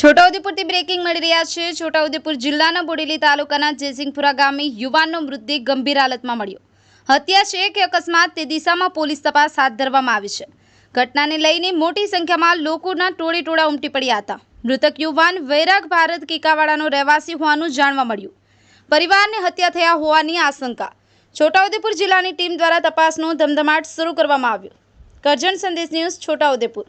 છોટાઉદેપુરથી breaking મળી રહ્યા છે. છોટાઉદેપુર જિલ્લાના બોડેલી તાલુકાના જયસિંહપુરા ગામે યુવાનનો મૃતદેહ ગંભીર હાલતમાં મળ્યો. હત્યા છે કે અકસ્માત તે દિશામાં પોલીસ તપાસ હાથ ધરવામાં આવી છે. ઘટનાને લઈને મોટી સંખ્યામાં લોકોના ટોળે ટોળા ઉમટી પડ્યા હતા. મૃતક યુવાન વૈરાગ ભારત કીકાવાડાનો રહેવાસી હોવાનું જાણવા મળ્યું. પરિવારને હત્યા થયા હોવાની આશંકા. છોટાઉદેપુર જિલ્લાની ટીમ દ્વારા તપાસનો ધમધમાટ શરૂ કરવામાં આવ્યો. કરજણ સંદેશ ન્યૂઝ છોટાઉદેપુર.